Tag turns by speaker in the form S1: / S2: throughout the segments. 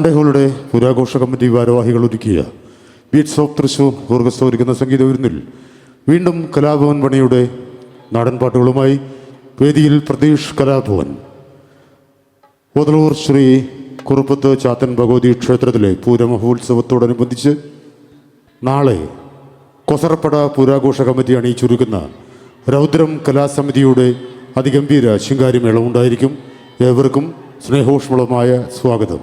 S1: പാണ്ഡേഹോളുടെ പുരാഘോഷ committee ഭാരവാഹികൾ ഒരുക്കിയ beats of Thrissur ഒരുക്കുന്ന സംഗീത വിരുന്നിൽ വീണ്ടും കലാഭവൻ പണിയുടെ നാടൻപാട്ടുകളുമായി വേദിയിൽ പ്രതീഷ് കലാഭവൻ. ഓതലൂർ ശ്രീ കുറുപ്പത്ത് ചാത്തൻ ഭഗവതി ക്ഷേത്രത്തിലെ പൂരമഹോത്സവത്തോടനുബന്ധിച്ച് നാളെ കൊസറപ്പട പുരാഘോഷ കമ്മിറ്റി അണിയിച്ചൊരുക്കുന്ന രൗദ്രം കലാസമിതിയുടെ അതിഗംഭീര ശിങ്കാരിമേളം ഉണ്ടായിരിക്കും ഏവർക്കും സ്നേഹോഷ്മളമായ സ്വാഗതം.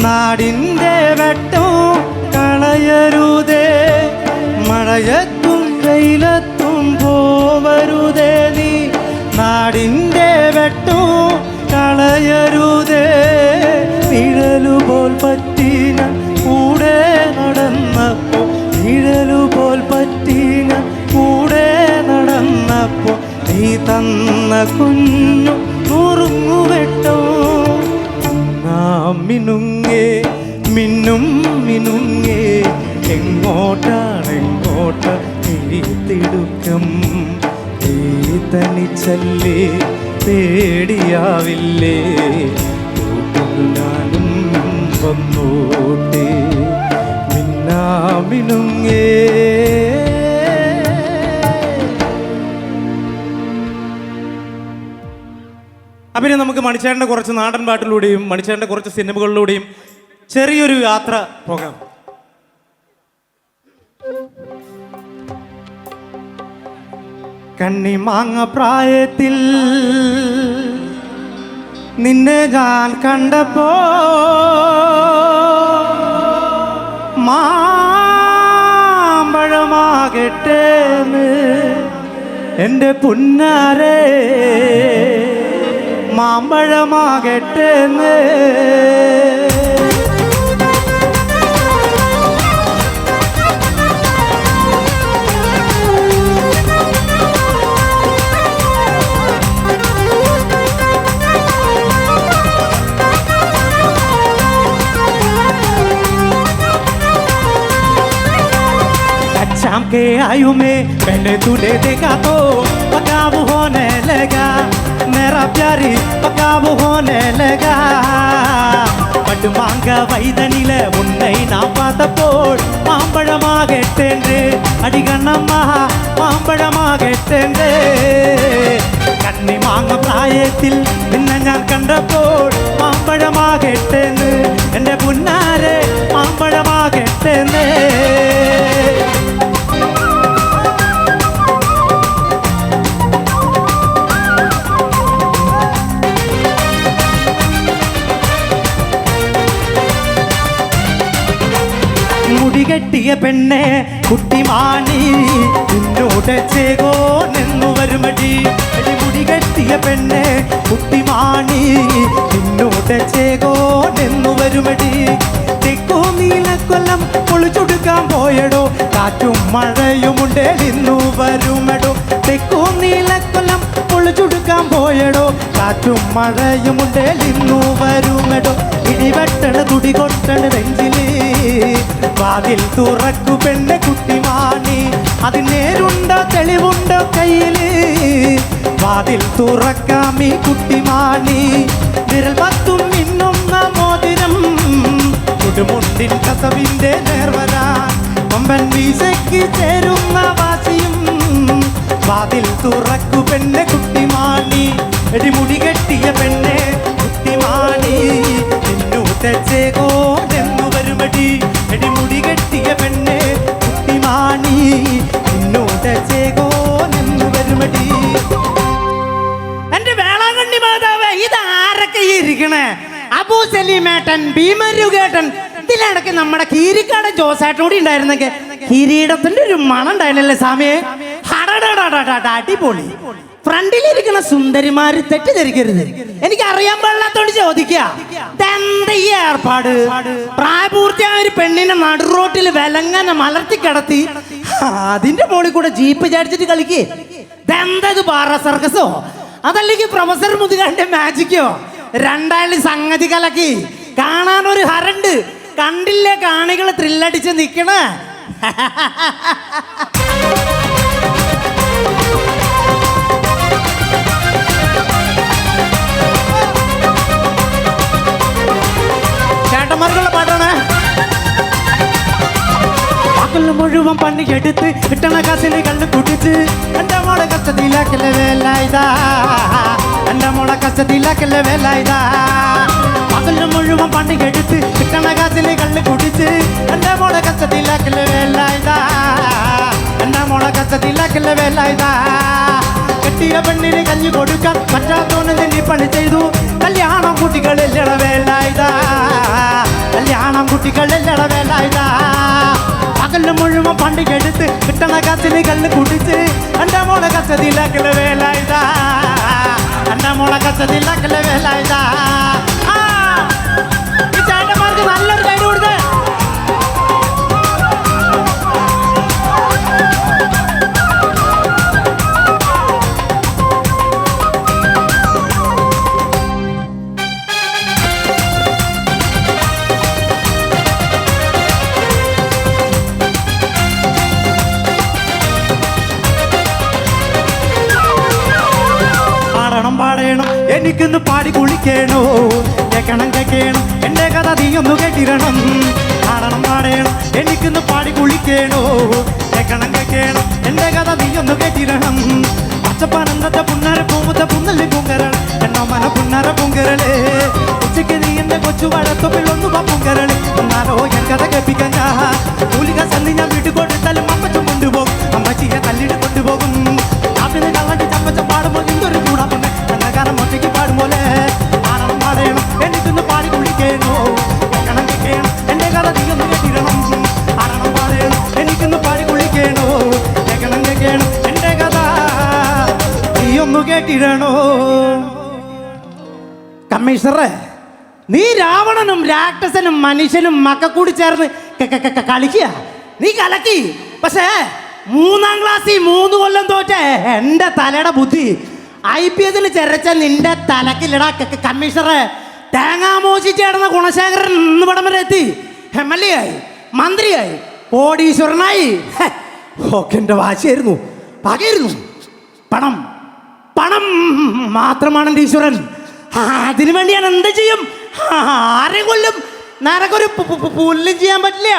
S2: നാടിന്റെ വെട്ടം കളയരുതേ മഴയത്തും വെയിലത്തും പോവരുതേ നീ. നാടിന്റെ വെട്ടം കളയരുതേ നിഴലുപോൽ പറ്റീന കൂടെ നടന്നപ്പോ നിഴലുപോൽ പറ്റീന കൂടെ നടന്നപ്പോ നീ തന്ന കുഞ്ഞു തിടുക്കം നീ തനിച്ചല്ലേ തേടിയാവില്ലേ ഞാനും വന്നോട്ടെ. മിന്നാമിനുങ്ങേ. അപ്പം നമുക്ക് മണിച്ചേട്ടന്റെ കുറച്ച് നാടൻ പാട്ടിലൂടെയും മണിച്ചേട്ടന്റെ കുറച്ച് സിനിമകളിലൂടെയും ചെറിയൊരു യാത്ര പോകാം. കണ്ണിമാങ്ങ പ്രായത്തിൽ നിന്നെ ഞാൻ കണ്ടപ്പോ മാമ്പഴമാകട്ടേന്ന് എന്റെ പുന്നാരെ മാമ്പഴമാകട്ടേന്ന് शाम के आयु में मैंने तुझे देखा तो पकाब होने लगा। मेरा प्यारी पकाब होने लगा। பட்டு மாங்க வயதனில உன்னை நான் பார்த்த போல் மாம்பழமாக எட்டென்று அடிகண்ணம்மா மாம்பழமாக எட்டென்று கண்ணி மாங்க பிராயத்தில் நின்ன ഞാൻ കണ്ടപ്പോൾ മാമ്പഴമാകട്ടെന്ന് എൻ്റെ മുടികെട്ടിയ പെണ്ണെ കുട്ടിമാണി നിന്നോട് ചേകോ നിന്നു വരുമടി. മുടി കെട്ടിയ പെണ്ണെ കുട്ടിമാണി നിന്നോട് ചേകോ നിന്നു വരുമടി. തെക്കോ നീലക്കൊല്ലം പൊളിച്ചൊടുക്കാൻ പോയടോ. കാറ്റും മഴയുമുണ്ട് നിന്നു വരുമടോ. തെക്കോ നീലക്കൊല്ലം പൊളിച്ചൊടുക്കാൻ പോയടോ. കാറ്റും മഴയും ഉണ്ടേൽ ഇന്നു വരുമടോ. ഇടിവെട്ടണ തുടി കൊട്ടണ നെഞ്ചിൽ. വാതിൽ തുറക്കു പെണ്ണെ കുട്ടിമാണി അതിനേരുണ്ടോ തെളിവുണ്ടോ കയ്യിൽ. വാതിൽ തുറക്കാം ഈ കുട്ടിമാണി വിരൽ പത്തും മിന്നുന്ന മോതിരം. കുടുമുണ്ടിൻ കസവിന്റെ നേർവരാൻ കൊമ്പൻ വീശയ്ക്ക് ചേരുന്ന വാശിയും വാതിൽ തുറക്കു പെണ്ണെ കുട്ടിമാണി. എടിമുടി കെട്ടിയ പെണ്ണെ കുട്ടിമാണി. എന്നു തെച്ചേകോ എന്നു വരുമടി. എടിമുടി കെട്ടിയ പെണ്ണെ കുട്ടിമാണി. എന്നു വരുമടി. ഭീമരുകേട്ടൻ ഇതിലിടയ്ക്ക് നമ്മുടെ കീരിക്കാട് ജോസേട്ടൻ കൂടി ഉണ്ടായിരുന്നെങ്കിൽ. കിരീടത്തിന്റെ ഒരു മണം ഉണ്ടായിരുന്നല്ലേ സ്വാമിയെ? അടിപൊളി. ഫ്രണ്ടിലിരിക്കുന്ന സുന്ദരിമാര് തെറ്റിദ്ധരിക്കരുത്. എനിക്ക് അറിയാൻ പാടില്ലാത്തോണ്ട് ചോദിക്കുക ഏർപ്പാട്? പ്രായപൂർത്തിയായ ഒരു പെണ്ണിനെ നടുറോട്ടിൽ വിലങ്ങനെ മലർത്തി കിടത്തി. അതിന്റെ മുകളിൽ കൂടെ ജീപ്പ് ചാടിച്ചിട്ട് കളിക്കേ. ദന്തത് പാറ സർക്കസോ? അതല്ലെങ്കിൽ പ്രൊഫസർ മുതുകാന്റെ മാജിക്കോ? രണ്ടാളി സംഗതി കലക്കി. കാണാൻ ഒരു ഹരണ്ട്. കണ്ടില്ലേ കാണികൾ ത്രില്ലടിച്ച് നിക്കണ? പകൽ മുഴുവൻ പണി എടുത്ത് കിട്ടണ കാശിന് കള്ളു കുടിച്ച് എന്റെ മോളെ കഷ്ടത്തിലാക്കല്ലേ വേല ഇതാ എന്റെ മോളെ കഷ്ടത്തിലാക്കല്ലേ വേല ഇതാ പകൽ മുഴുവൻ പണി എടുത്ത് കിട്ടണ കാശിന് കള്ളു കുടിച്ച് എന്റെ മോളെ കഷ്ടത്തിലാക്കല്ലേ വേല ഇതാ എന്റെ മോളെ കഷ്ടത്തിലാക്കല്ലേ വേല ഇതാ കെട്ടിയ പെണ്ണിന് കഞ്ഞി കൊടുക്കാൻ പറ്റാത്തോന്ന് നീ പണി ചെയ്തു. കല്യാണം കുട്ടികളിൽ വേല ഇതാ കല്യാണം കുട്ടികളില്ലട വേല கண்ணு முழுவதும் பண்டி எடுத்து கிட்டன காசினி கல்லு குடிச்சு அண்ட மூல கசதியில் கிள வேலாயுதா அண்ட மூல கசதியில் கிள வேலாயுதா പാടണം. പാടേണം എനിക്കൊന്ന് പാടി കുളിക്കണോ? കേക്കണം കേക്കണം. എന്റെ കഥ നീ ഒന്ന് കേട്ടിരണം. പാടണം പാടണം. എനിക്കൊന്ന് പാടി കുളിക്കണോ? കേക്കണം കേക്കണം. എന്റെ കഥ നീ ഒന്ന് കേട്ടിരണം. പച്ചപ്പനന്തത്തെ പുന്നര പൂമുത്ത പുന്നല്ലി പൂങ്കരൾ. എന്നോ മന പുന്നര പൂങ്കരളേ. ഉച്ചയ്ക്ക് നീ എന്റെ കൊച്ചു വഴത്തൊപ്പിൽ ഒന്ന് പൂങ്കരൾ. എന്നാലോ ഞാൻ കഥ കേൾപ്പിക്കാൻ കൂലിക സന്ധി ഞാൻ വീട്ടിൽ കൊടുത്താലും കേട്ടിരണോ? കമ്മീഷണറെ നീ രാവണനും രാക്ഷസനും മനുഷ്യനും മക്ക കൂടി ചേർന്ന് കളിക്കുക. നീ കലക്കി. പക്ഷേ മൂന്നാം ക്ലാസ്സിൽ മൂന്ന് കൊല്ലം തോറ്റ. എന്റെ തലയുടെ ബുദ്ധി. ഐ പി എസിൽ ചെരച്ച നിന്റെ തലക്കില്ലടാ കമ്മീഷണറെ. തേങ്ങാ ചേർന്ന ഗുണശേഖരൻ ഇന്ന് ഇവിടം വരെ എത്തി. എം എൽ എ ആയി മന്ത്രിയായി കോടീശ്വരനായി. ഓക്കെ എന്റെ വാശിയായിരുന്നു. പകയായിരുന്നു. പണം. പണം മാത്രമാണ് എന്റെ ഈശ്വരൻ അതിനു വേണ്ടി ഞാൻ എന്ത് ചെയ്യും? ആരെ കൊല്ലും? നരകൊരു പുല്ലും ചെയ്യാൻ പറ്റില്ല.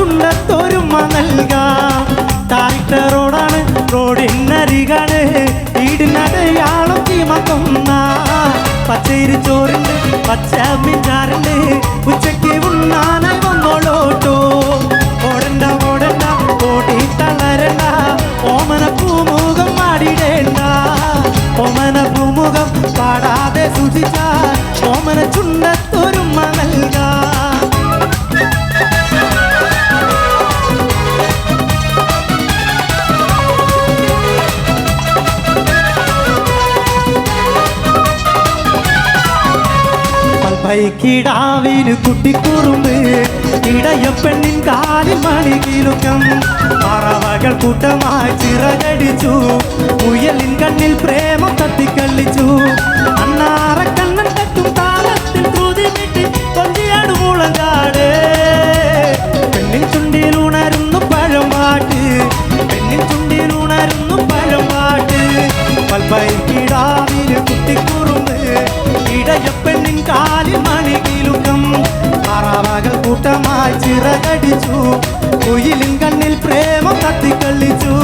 S2: ചുണ്ടത്തൊരുമ നൽകാം. താഴ്ത്ത റോഡാണ് റോഡിനരികാണ് തീമ ചീമക്കൊന്ന പച്ചരി ചോറുണ്ട് പച്ച പൈക്കിടാവിന് കുട്ടിക്കുറുമ്പ് ഇടയപ്പെണ്ണിൻ കാലിൽ മണി കിലുക്കം. പറവകൾ കൂട്ടമായി ചിറകടിച്ചു മുയലിൻ കണ്ണിൽ പ്രേമം തട്ടിക്കളിച്ചു ചിറകടിച്ചു കണ്ണിൽ പ്രേമം തത്തിക്കളിച്ചു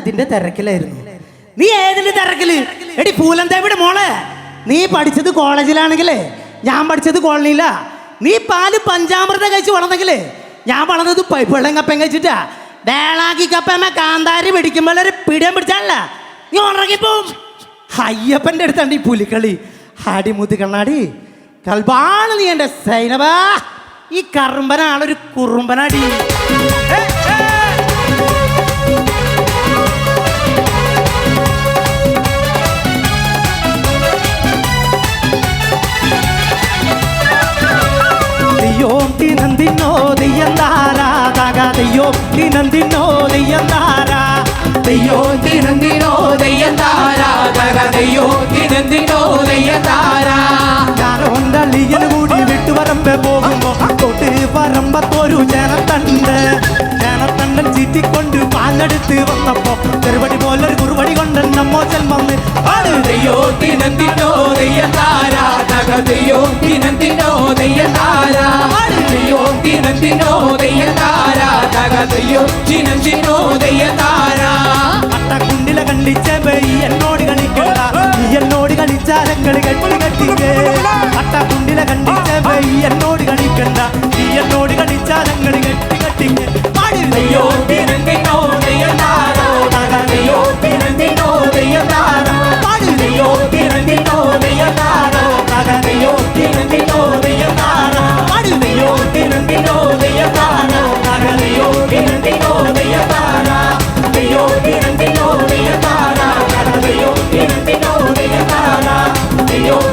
S2: അതിന്റെ തിരക്കിലായിരുന്നു. നീ ഏതിന്റെ തിരക്കിൽ? എടി പൂലന്തേവിടെ മോളെ. നീ പഠിച്ചത് കോളേജിലാണെങ്കിലേ ഞാൻ പഠിച്ചത് കോളനിയിലാ. നീ പാൽ പഞ്ചാമൃതം കഴിച്ച് വളർന്നെങ്കിലേ ഞാൻ വളർന്നത് വെള്ളം കപ്പം കഴിച്ചിട്ടാ. വേളാക്കി കപ്പമ്മ കാന്താരി പിടിക്കുമ്പോൾ ഒരു പിടിയം പിടിച്ചാണല്ല നീ ഉറങ്ങിപ്പോവും അയ്യപ്പന്റെ അടുത്താണ് ഈ പുലിക്കളി. അടിമുത്തി കണ്ണാടി കൽബാണ് നീ എന്റെ സൈനവാ ഈ കറുമ്പനാളൊരു കുറുമ്പനാടി ഏ, ഏ. ദയ്യോം തിനന്തിന്നോ ദയ്യന്താരാ തക ദയ്യോം തിനന്തിന്നോ ദയ്യന്താരാ
S3: ദയ്യോ ദിനന്തിനോ ദയ്യന്താരാ
S2: ജനത്തണ്ട് ജനത്തണ്ടൻ ചീറ്റിക്കൊണ്ട് പാലെടുത്ത് വന്നപ്പോ ചെറുപടി പോലൊരു കുറുപടി കൊണ്ടൻ നമ്മോ ചെൽമന്ന്
S3: അട്ടക്കുണ്ടിലെ കണ്ടിച്ചേ എന്നോട് കളിക്കണ്ട. എന്നോട് കളിച്ചാലങ്ങൾ കെട്ടി Radio.